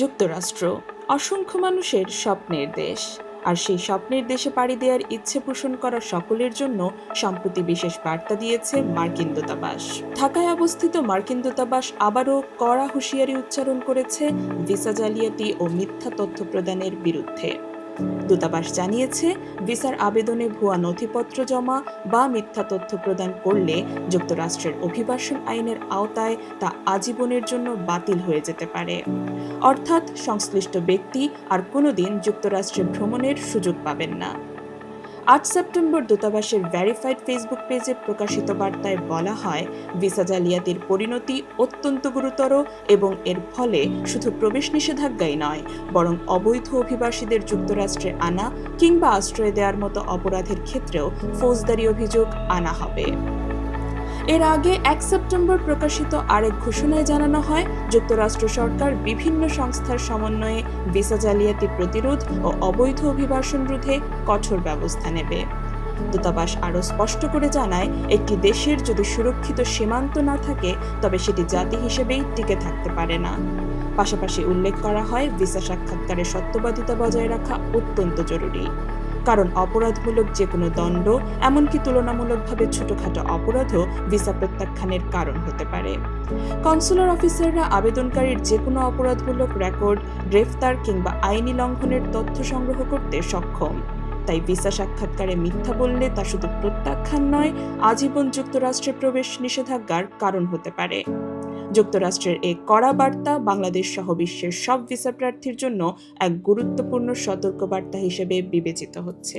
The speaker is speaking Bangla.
যুক্তরাষ্ট্র অসংখ্য মানুষের স্বপ্নের দেশ। আর সেই স্বপ্নের দেশে পাড়ি দেওয়ার ইচ্ছে পোষণ করা সকলের জন্য সম্প্রতি বিশেষ বার্তা দিয়েছে মার্কিন দূতাবাস। ঢাকায় অবস্থিত মার্কিন দূতাবাস আবারও কড়া হুঁশিয়ারি উচ্চারণ করেছে ভিসা জালিয়াতি ও মিথ্যা তথ্য প্রদানের বিরুদ্ধে। দূতাবাস জানিয়েছে, ভিসার আবেদনে ভুয়া নথিপত্র জমা বা মিথ্যা তথ্য প্রদান করলে যুক্তরাষ্ট্রের অভিবাসন আইনের আওতায় তা আজীবনের জন্য বাতিল হয়ে যেতে পারে। অর্থাৎ সংশ্লিষ্ট ব্যক্তি আর কোনোদিন যুক্তরাষ্ট্রে ভ্রমণের সুযোগ পাবেন না। আট সেপ্টেম্বর দূতাবাসের ভ্যারিফাইড ফেসবুক পেজে প্রকাশিত বার্তায় বলা হয়, ভিসা জালিয়াতির পরিণতি অত্যন্ত গুরুতর এবং এর ফলে শুধু প্রবেশ নিষেধাজ্ঞাই নয়, বরং অবৈধ অভিবাসীদের যুক্তরাষ্ট্রে আনা কিংবা আশ্রয় দেওয়ার মতো অপরাধের ক্ষেত্রেও ফৌজদারি অভিযোগ আনা হবে। এর আগে এক সেপ্টেম্বর প্রকাশিত আরেক ঘোষণায় জানানো হয়, যুক্তরাষ্ট্র সরকার বিভিন্ন সংস্থার সমন্বয়ে ভিসা জালিয়াতি প্রতিরোধ ও অবৈধ অভিবাসন রোধে কঠোর ব্যবস্থা নেবে। দূতাবাস আরও স্পষ্ট করে জানায়, একটি দেশের যদি সুরক্ষিত সীমান্ত না থাকে, তবে সেটি জাতি হিসেবেই টিকে থাকতে পারে না। পাশাপাশি উল্লেখ করা হয়, ভিসা সাক্ষাৎকারের সত্যবাদিতা বজায় রাখা অত্যন্ত জরুরি। কারণ অপরাধমূলক যে কোনো দণ্ড, এমনকি তুলনামূলকভাবে ছোটখাটো অপরাধও ভিসা প্রত্যাখ্যানের কারণ হতে পারে। কনসুলার অফিসাররা আবেদনকারীর যে কোনো অপরাধমূলক রেকর্ড, গ্রেফতার কিংবা আইনি লঙ্ঘনের তথ্য সংগ্রহ করতে সক্ষম। তাই ভিসা সাক্ষাৎকারে মিথ্যা বললে তা শুধু প্রত্যাখ্যান নয়, আজীবন যুক্তরাষ্ট্রে প্রবেশ নিষেধাজ্ঞার কারণ হতে পারে। যুক্তরাষ্ট্রের এই কড়া বার্তা বাংলাদেশ সহ বিশ্বের সব ভিসা প্রার্থীর জন্য এক গুরুত্বপূর্ণ সতর্কবার্তা হিসেবে বিবেচিত হচ্ছে।